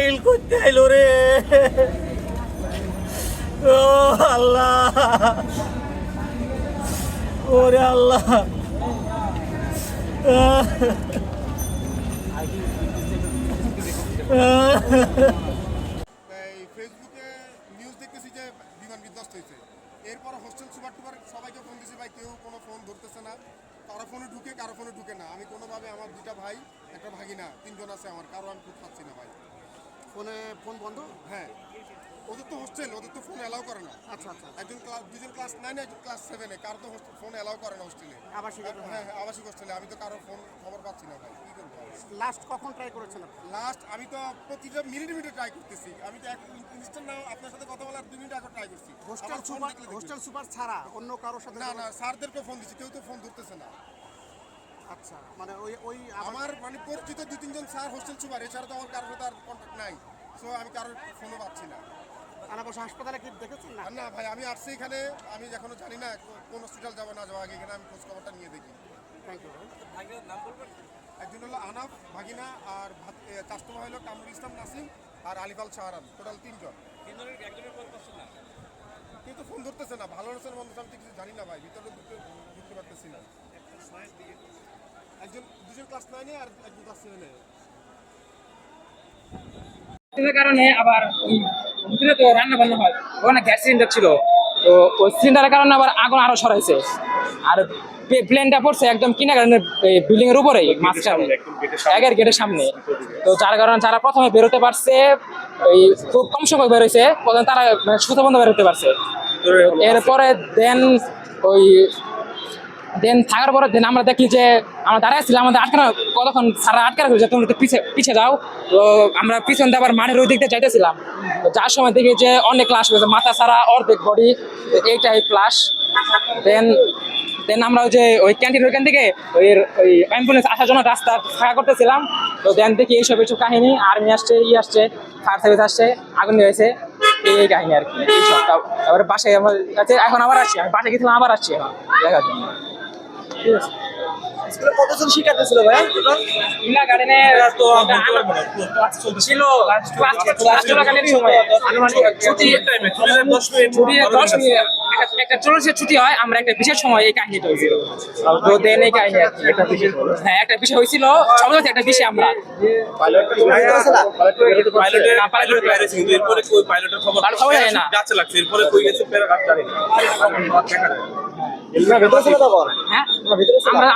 Missile করতে আইলো রে। ও আল্লাহ। ওরে আল্লাহ। ফেসবুকে নিউজ দেখতেছি যে বিমান বিধ্বস্ত হয়েছে এরপর হোস্টেল সুপার টুপার সবাইকে ফোন দিয়েছি ভাই, কেউ কোনো ফোন ধরতেছে না। কারও ফোনে ঢুকে, কারও ফোনে ঢুকে না। আমি কোনোভাবে আমার দুটা ভাই, একটা ভাগিনা, তিনজন আছে আমার। কারও আমি খুব পাচ্ছি না, ভাই। ফোনে ফোন বন্ধ? হ্যাঁ। ওদের তো হোস্টেল ওদের তো ফোন অ্যালাউ করে না। আচ্ছা আচ্ছা। একজন ক্লাস দুজন ক্লাস নাইনে একজন ক্লাস সেভেনে কারও তো ফোন অ্যালাউ করে না হোস্টেলে আবাসিক হ্যাঁ হ্যাঁ আবাসিক হোস্টেলে আমি তো কারও ফোন খবর পাচ্ছি না ভাই। কী করব? লাস্ট কখন ট্রাই করেছেন লাস্ট আমি তো প্রতিটা মিনিট মিনিটে ট্রাই করতেছি। আমি তো এক ইনস্ট্যান্ট না আপনার সাথে কথা বলার দুই মিনিট আগে ট্রাই করছি। হোস্টেল সুপার হোস্টেল সুপার ছাড়া অন্য কারোর সাথে না না স্যারদেরকে ফোন দিচ্ছি কেউ তো ফোন ধরতেছে না। আচ্ছা মানে ওই ওই আমার মানে পরিচিত দুই তিনজন স্যার হোস্টেল সুপার এছাড়া তো আমার কারোর আর কন্ট্যাক্ট নাই। সো আমি কারোর ফোনও পাচ্ছি না। আনাবস হাসপাতালে কি দেখেছেন না? না ভাই আমি আসছি এখানে আমি এখনও জানি না কোন হসপিটাল যাব না যাব আগে এখানে আমি খোঁজ খবরটা নিয়ে দেখি। থ্যাংক ইউ একজন হলো আনাফ ভাগিনা আর ভাত- এ, হলো কামরুল ইসলাম নাসিম আর আলিফাল শাহরান টোটাল তিনজন। কেউ তো ফোন ধরতেছে না ভালো রয়েছে মন্দ আমি কিছু জানি না ভাই ভিতরে ঢুকতে ঢুকতে পারতেছি না। একজন দুজন ক্লাস নাইনে আর একজন ক্লাস সেভেনে এর কারণে আবার ভিতরে তো রান্না বান্না হয় ওখানে গ্যাস সিলিন্ডার ছিল। তো ওই সিলিন্ডারের কারণে আবার আগুন আরও ছড়াইছে। আর প্লেনটা পড়ছে একদম কিনা কারণে বিল্ডিং এর উপরেই মাঝখানে। একের গেটের সামনে। তো যার কারণে যারা প্রথমে বেরোতে পারছে ওই খুব কম সময় বেরোইছে প্রথমে তারা মানে সুতো বন্ধ বেরোতে পারছে। এরপরে দেন ওই দেন থাকার পরে দেন আমরা দেখি যে আমরা দাঁড়ায় ছিলাম আমাদের আটকানো কতক্ষণ সারা আটকা রাখল যে তুমি একটু পিছে পিছে যাও। তো আমরা পিছন আবার মাঠের ওই দিক দিয়ে যাইতেছিলাম যার সময় দেখি যে অনেক ক্লাস হয়েছে, মাথা সারা অর্ধেক বডি এইটাই ক্লাস দেন দেন আমরা ওই যে ওই ক্যান্টিন ওইখান থেকে ওই ওই অ্যাম্বুলেন্স আসার জন্য রাস্তা ফাঁকা করতেছিলাম। তো দেন দেখি এইসব এইসব কাহিনী আর্মি আসছে, ই আসছে ফায়ার সার্ভিস আসছে, আগুন হয়েছে এই কাহিনী আর কি এইসব তারপরে বাসায় আমার কাছে এখন আবার আসছি, আমি বাসায় গেছিলাম, আবার আসছি এখন, দেখার জন্য। কতজন শিক্ষার্থী ছিল ভাই? ইলা গার্ডেনে তো ছিল ক্লাস ক্লাস চলাকালীন সময়। আনুমানিক ছুটি। ছুটি দশ মিনিট। একটা- একটা চল্লিশের ছুটি হয় আমরা একটা বিশেষ সময় এই কাহিনীটা হয়েছিল। তো দেন এই কাহিনী একটা বিশেষ হ্যাঁ একটা বিষয় হয়েছিল সবাই একটা বিষয় আমরা। পাইলটের খবর জানি লাগছে। এরপরে কই গেছে প্যারাগ্রাফ জানি না। হ্যাঁ আমরা